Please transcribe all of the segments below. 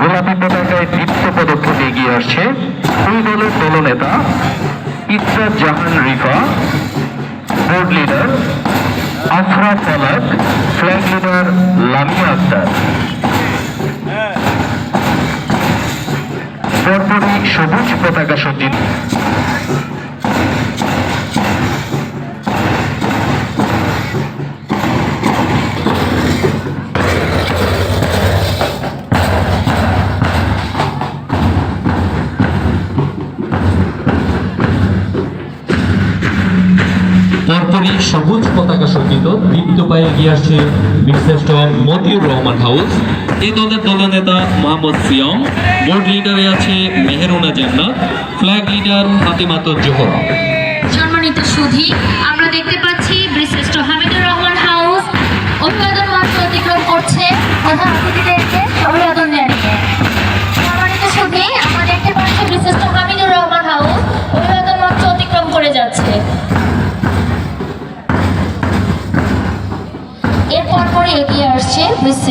গোলাপি পতাকায় দীপ্ত পদক্ষেপে এগিয়ে আসছে দুই দলের দলনেতা Israt Jahan Rifa board leader Afra Falak flag leader Lamia Akter. পরপরই সবুজ পতাকা সজ্জিত পরপরই সবুজ পতাকা সজ্জিত দীপ্ত পায়ে এগিয়ে আসছে বীরশ্রেষ্ঠ মতিউর রহমান হাউস। এই দলের দলনেতা মোহাম্মদ সিয়ম, বোর্ড লিডারে আছে মেহেরুনা জান্নাত, ফ্ল্যাগ লিডার ফাতিমাত জোহরা। সম্মানিত সুধী, আমরা দেখতে পাচ্ছি বীরশ্রেষ্ঠ হামিদুর রহমান হাউস। অভিবাদন মঞ্চ অতিক্রম করছে। প্রধান অতিথিদেরকে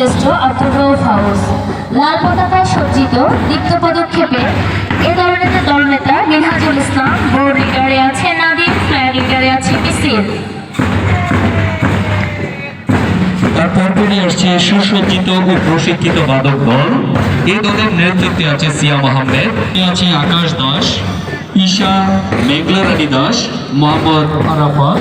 বীরশ্রেষ্ঠ আব্দুর রৌফ হাউস লাল পতাকায় সজ্জিত দীপ্ত পদক্ষেপে এ ধরনের দলনেতা মিনহাজুল ইসলাম বোর্ড লিডারে আছে নাদিম ফ্ল্যাগ লিডারে আছে মিছিল তার পরপরই আসছে সুসজ্জিত ও প্রশিক্ষিত বাদক দল। এই দলের নেতৃত্বে আছে সিয়াম আহমেদ আছে আকাশ দাস, ঈশা মেঘলা রানী দাস, মোহাম্মদ আরাফাত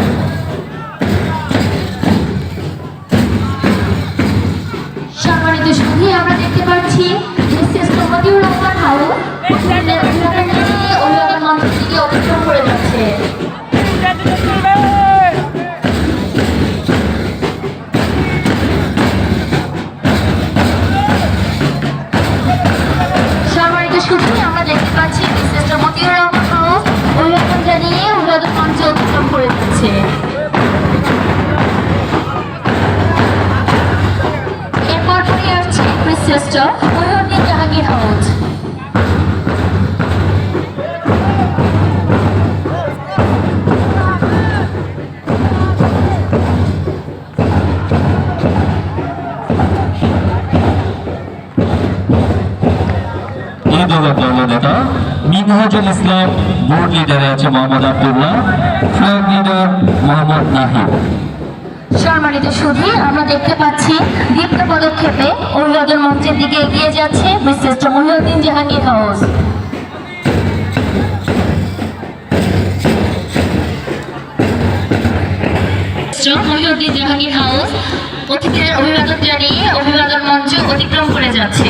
আসছে বীরশ্রেষ্ঠ মহিউদ্দিন জাহাঙ্গীর দলের দলনেতা মিনহাজুল ইসলাম বোর্ড লিডারে আছে মোহাম্মদ আব্দুল্লাহ ফ্ল্যাগ লিডার মোহাম্মদ নাহিদ। সম্মানিত সুধী, আমরা দেখতে পাচ্ছি দীপ্ত পদক্ষেপে অভিবাদন মঞ্চের দিকে এগিয়ে যাচ্ছে বীরশ্রেষ্ঠ মহিউদ্দিন জাহাঙ্গীর হাউস। মহিউদ্দিন জাহাঙ্গীর হাউস, অতিথিদের অভিবাদন জানিয়ে অভিবাদন মঞ্চ অতিক্রম করে যাচ্ছে।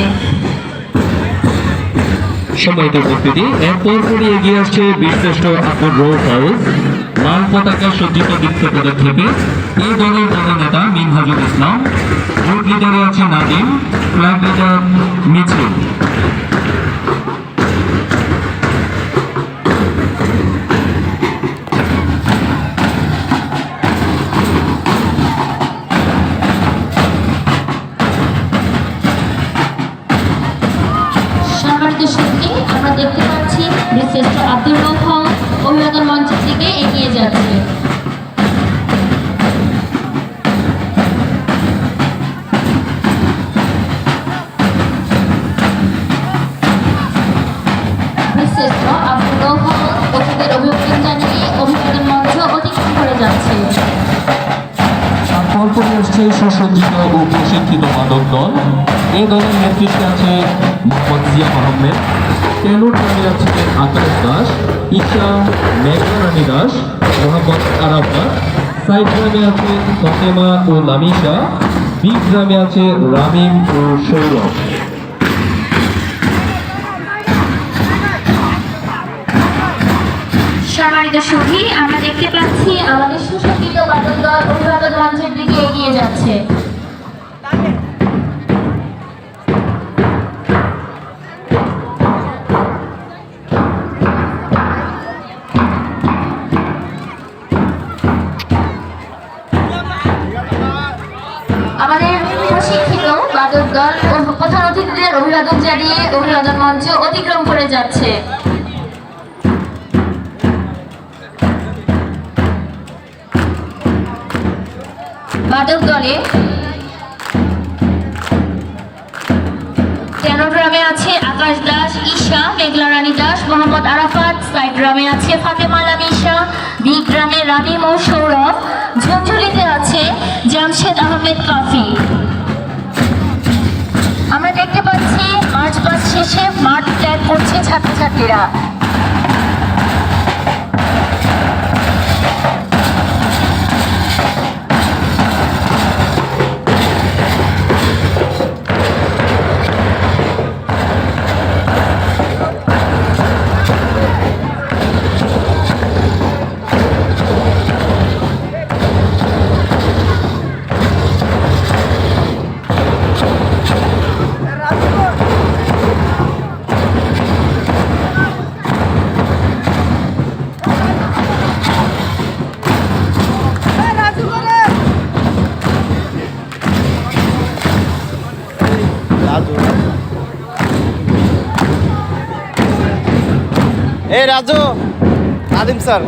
সম্মানিত উপস্থিতি এরপর পরে এগিয়ে আসছে বীরশ্রেষ্ঠ আব্দুর রোড হাউস। লাল পতাকা সজ্জিত দীপ্ত পদক্ষেপে এই দলের দলনেতা মিনহাজুল ইসলাম। গ্রুপ লিডারে আছে নাদিম ক্লাব লিডার মিছিল। করে যাচ্ছে তারপর পরে আসছে সুসজ্জিত ও প্রশিক্ষিত মাদক দল এই দলের নেতৃত্বে আছে মোহাম্মদ জিয়াম আহমেদ তেলুর নামে আছে আকাশ দাস ঈশা মেঘনা রানী দাস মোহাম্মদ আরাফা সাইড গ্রামে আছে ফতেমা ও লামিশা। বি গ্রামে আছে রামিম ও সৌরভ। সম্মানিত সুধী আমরা দেখতে পাচ্ছি, আমাদের সুসজ্জিত বাদক দল অভিবাদন মঞ্চের দিকে এগিয়ে যাচ্ছে। আমাদের অভিবাদন জানিয়ে অভিবাদন মঞ্চ অতিক্রম করে যাচ্ছে। বাদক দলে তেরো আছে আকাশ দাস, ঈশা মেঘলা রানী দাস, মোহাম্মদ আরাফাত সাইড আছে ফাতেমা আলম, ঈশা বি গ্রামে রানী মৌ সৌরভ ঝুনঝুলিতে আছে জামশেদ আহমেদ কাফি। আমরা দেখতে পাচ্ছি মার্চ পাস শেষে মাঠ ত্যাগ করছে ছাত্রছাত্রীরা। এই রাজু আদিম স্যার।